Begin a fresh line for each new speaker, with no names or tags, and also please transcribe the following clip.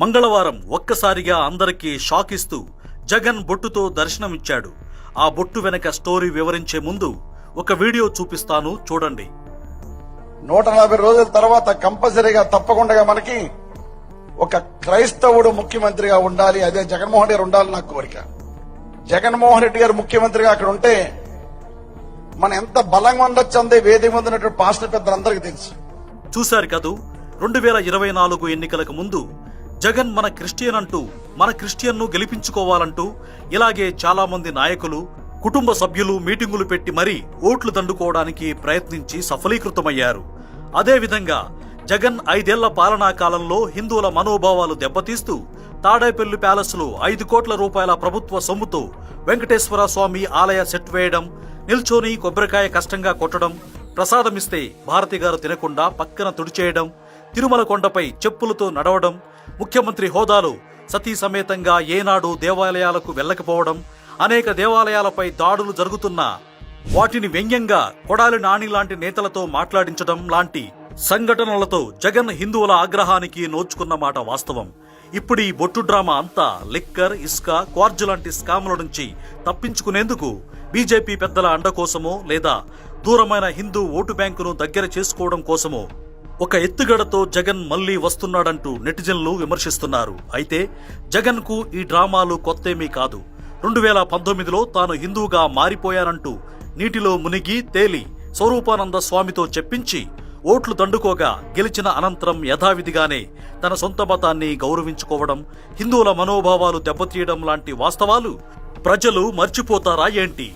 మంగళవారం ఒక్కసారిగా అందరికీ షాక్ ఇస్తూ జగన్ బొట్టుతో దర్శనమిచ్చాడు. ఆ బొట్టు వెనక స్టోరీ వివరించే ముందు ఒక వీడియో చూపిస్తాను చూడండి.
నూట నలభై రోజుల తర్వాత కంపల్సరీగా తప్పకుండా మనకి ఒక క్రైస్తవుడు ముఖ్యమంత్రిగా ఉండాలి. అదే జగన్మోహన్ రెడ్డి గారు ఉండాలి నా కోరిక. జగన్మోహన్ రెడ్డి గారు ముఖ్యమంత్రిగా అక్కడ ఉంటే మనం ఎంత బలంగా ఉండొచ్చు అందే వేదిక మీద పాస్టర్ పెద్దలందరికీ తెలుసు.
చూశారు కదూ? రెండు వేల ఇరవై నాలుగు ఎన్నికలకు ముందు జగన్ మన క్రిస్టియన్ అంటూ మన క్రిస్టియన్ను గెలిపించుకోవాలంటూ ఇలాగే చాలామంది నాయకులు కుటుంబ సభ్యులు మీటింగులు పెట్టి మరీ ఓట్లు దండుకోవడానికి ప్రయత్నించి సఫలీకృతమయ్యారు. అదేవిధంగా జగన్ ఐదేళ్ళ పాలనా కాలంలో హిందువుల మనోభావాలు దెబ్బతీస్తూ తాడేపల్లి ప్యాలెస్లో ఐదు కోట్ల రూపాయల ప్రభుత్వ సొమ్ముతో వెంకటేశ్వర స్వామి ఆలయ సెట్ వేయడం నిల్చోని కొబ్బరికాయ కష్టంగా కొట్టడం ప్రసాదమిస్తే భారతి గారు తినకుండా పక్కన తుడిచేయడం తిరుమల కొండపై చెప్పులతో నడవడం ముఖ్యమంత్రి హోదాలో సతీ సమేతంగా ఏనాడు దేవాలయాలకు వెళ్ళకపోవడం అనేక దేవాలయాలపై దాడులు జరుగుతున్నా వాటిని వ్యంగ్యంగా కొడాలి నాని లాంటి నేతలతో మాట్లాడించడం లాంటి సంఘటనలతో జగన్ హిందువుల ఆగ్రహానికి నోచుకున్న మాట వాస్తవం. ఇప్పుడు ఈ బొట్టు డ్రామా అంతా లిక్కర్ ఇస్కా క్వార్జు లాంటి స్కాముల నుంచి తప్పించుకునేందుకు బీజేపీ పెద్దల అండ కోసమో లేదా దూరమైన హిందూ ఓటు బ్యాంకును దగ్గర చేసుకోవడం కోసమో ఒక ఎత్తుగడతో జగన్ మళ్ళీ వస్తున్నాడంటూ నెటిజన్లు విమర్శిస్తున్నారు. అయితే జగన్కు ఈ డ్రామాలు కొత్తేమీ కాదు. రెండు వేల పంతొమ్మిదిలో తాను హిందువుగా మారిపోయానంటూ నీటిలో మునిగి తేలి స్వరూపానంద స్వామితో చెప్పించి ఓట్లు దండుకోగా గెలిచిన అనంతరం యథావిధిగానే తన సొంత మతాన్ని గౌరవించుకోవడం హిందువుల మనోభావాలు దెబ్బతీయడం లాంటి వాస్తవాలు ప్రజలు మర్చిపోతారా ఏంటి?